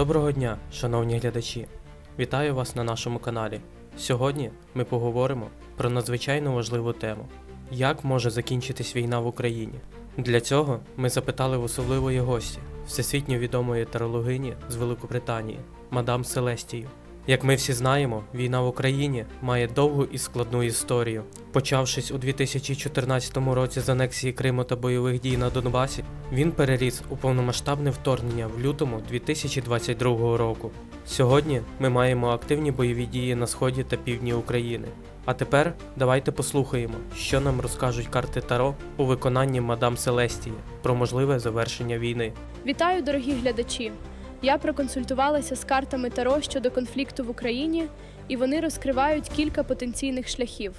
Доброго дня, шановні глядачі! Вітаю вас на нашому каналі. Сьогодні ми поговоримо про надзвичайно важливу тему: як може закінчитись війна в Україні. Для цього ми запитали в особливої гості, всесвітньо відомої тарологині з Великобританії, мадам Селестію. Як ми всі знаємо, війна в Україні має довгу і складну історію. Почавшись у 2014 році з анексії Криму та бойових дій на Донбасі, він переріс у повномасштабне вторгнення в лютому 2022 року. Сьогодні ми маємо активні бойові дії на сході та півдні України. А тепер давайте послухаємо, що нам розкажуть карти Таро у виконанні мадам Селестії про можливе завершення війни. Вітаю, дорогі глядачі! Я проконсультувалася з картами Таро щодо конфлікту в Україні, і вони розкривають кілька потенційних шляхів.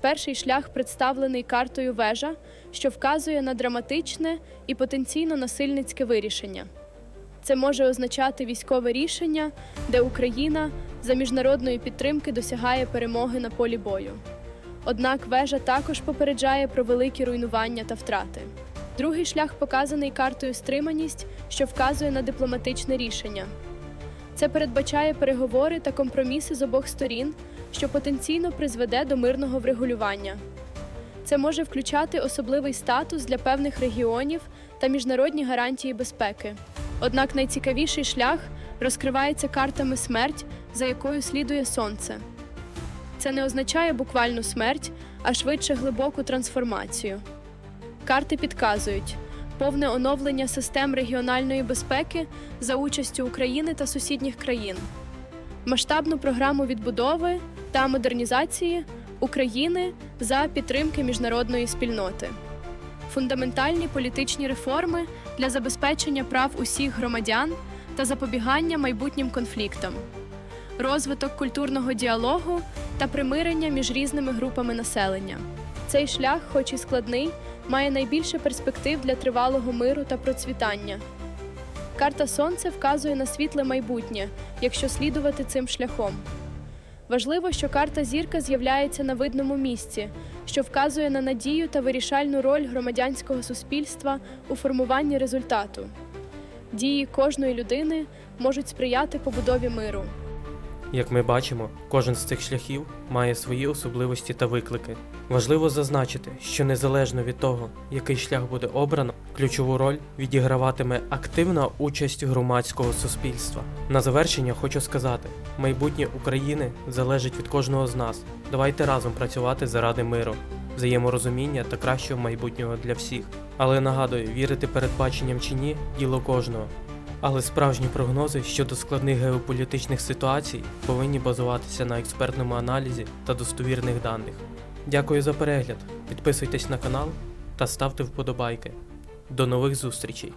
Перший шлях представлений картою вежа, що вказує на драматичне і потенційно насильницьке вирішення. Це може означати військове рішення, де Україна за міжнародної підтримки досягає перемоги на полі бою. Однак вежа також попереджає про великі руйнування та втрати. Другий шлях показаний картою стриманість, що вказує на дипломатичне рішення. Це передбачає переговори та компроміси з обох сторін, що потенційно призведе до мирного врегулювання. Це може включати особливий статус для певних регіонів та міжнародні гарантії безпеки. Однак найцікавіший шлях розкривається картами смерть, за якою слідує сонце. Це не означає буквальну смерть, а швидше глибоку трансформацію. Карти підказують. Повне оновлення систем регіональної безпеки за участю України та сусідніх країн, масштабну програму відбудови та модернізації України за підтримки міжнародної спільноти, фундаментальні політичні реформи для забезпечення прав усіх громадян та запобігання майбутнім конфліктам, розвиток культурного діалогу та примирення між різними групами населення. Цей шлях, хоч і складний, має найбільше перспектив для тривалого миру та процвітання. Карта Сонце вказує на світле майбутнє, якщо слідувати цим шляхом. Важливо, що карта зірка з'являється на видному місці, що вказує на надію та вирішальну роль громадянського суспільства у формуванні результату. Дії кожної людини можуть сприяти побудові миру. Як ми бачимо, кожен з цих шляхів має свої особливості та виклики. Важливо зазначити, що незалежно від того, який шлях буде обрано, ключову роль відіграватиме активна участь громадського суспільства. На завершення хочу сказати: майбутнє України залежить від кожного з нас. Давайте разом працювати заради миру, взаєморозуміння та кращого майбутнього для всіх. Але нагадую, вірити передбаченням чи ні діло кожного. Але справжні прогнози щодо складних геополітичних ситуацій повинні базуватися на експертному аналізі та достовірних даних. Дякую за перегляд. Підписуйтесь на канал та ставте вподобайки. До нових зустрічей!